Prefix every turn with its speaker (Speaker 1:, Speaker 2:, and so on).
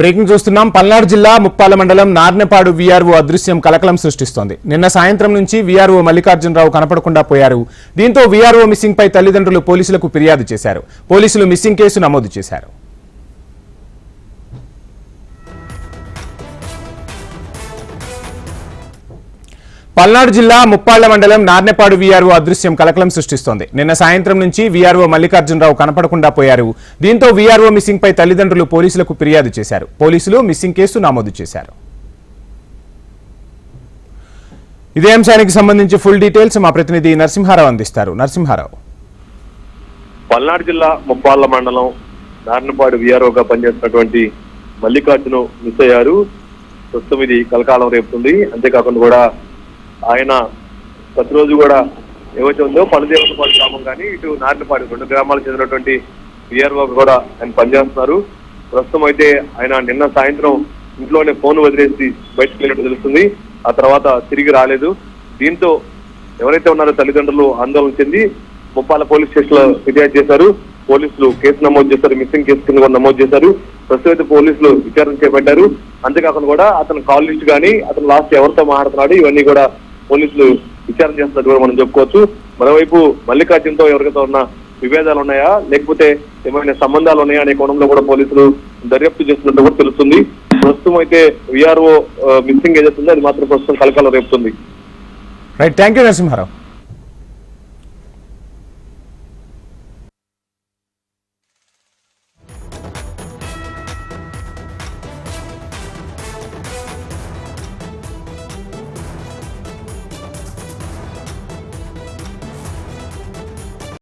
Speaker 1: Breaking చూస్తున్నాం. పల్నాడు జిల్లా ముప్పాల మండలం నార్నెపాడు వీఆర్ఓ అదృశ్యం కలకలం సృష్టిస్తోంది. నిన్న సాయంత్రం నుంచి వీఆర్ఓ మల్లికార్జునరావు కనపడకుండా పోయారు. దీంతో వీఆర్ఓ మిస్సింగ్ పై తల్లిదండ్రులు పోలీసులకు ఫిర్యాదు చేశారు. పోలీసులు మిస్సింగ్ కేసు నమోదు చేశారు. పల్నాడు జిల్లా ముప్పాళ్ళ మండలం నార్నెపాడు వీఆర్ఓ అదృశ్యం కలకలం సృష్టిస్తోంది. నిన్న సాయంత్రం నుంచి వీఆర్ఓ మల్లికార్జునరావు కనపడకుండా పోయారు. దీంతో వీఆర్ఓ మిస్సింగ్ పై తల్లిదండ్రులు పోలీసులకు ఫిర్యాదు చేశారు. పోలీసులు మిస్సింగ్ కేసు నమోదు చేశారు. ఇదే అంశానికి సంబంధించి ఫుల్ డీటెయిల్స్ మా ప్రతినిధి నరసింహారావు అందిస్తారు. నరసింహారావు.
Speaker 2: పల్నాడు జిల్లా ముప్పాళ్ళ మండలం నారాయణపాడు వీఆర్ఓగా పనిచేస్తున్నటువంటి మల్లికార్జును మిస్ అయ్యారు. ప్రస్తుతం ఇది కలకాలం రేపుతుంది. అంతేకాకుండా కూడా ఆయన ప్రతిరోజు కూడా ఏవైతే ఉందో పలుదేవతపాడు గ్రామం కానీ ఇటు నారినపాడు రెండు గ్రామాలకు చెందినటువంటి విఆర్ఓ కూడా ఆయన పనిచేస్తున్నారు. ప్రస్తుతం అయితే ఆయన నిన్న సాయంత్రం ఇంట్లోనే ఫోన్ వదిలేసి బయటకు వెళ్ళినట్టు తెలుస్తుంది. ఆ తర్వాత తిరిగి రాలేదు. దీంతో ఎవరైతే ఉన్నారో తల్లిదండ్రులు ఆందోళన చెంది ముప్పాల పోలీస్ స్టేషన్లో ఫిర్యాదు చేశారు. పోలీసులు కేసు నమోదు చేశారు. మిస్సింగ్ కేసు కింద కూడా నమోదు చేశారు. ప్రస్తుతం అయితే పోలీసులు విచారణ చేపట్టారు. అంతేకాకుండా కూడా అతను కాల్ లిస్ట్ కానీ అతను లాస్ట్ ఎవరితో మాట్లాడుతున్నాడు ఇవన్నీ కూడా పోలీసులు విచారణ చేస్తున్నట్టు కూడా మనం చెప్పుకోవచ్చు. మరోవైపు మల్లికార్జునతో ఎవరికైతే ఉన్న విభేదాలు ఉన్నాయా? లేకపోతే ఏమైనా సంబంధాలు ఉన్నాయా అనే కోణంలో కూడా పోలీసులు దర్యాప్తు చేస్తున్నట్టు కూడా తెలుస్తుంది. ప్రస్తుతం అయితే విఆర్ఓ మిస్సింగ్ ఏదైతుందో ఉందో అది మాత్రం ప్రస్తుతం కలకాలం రేపుతుంది.
Speaker 1: Right thank you Narasimharao.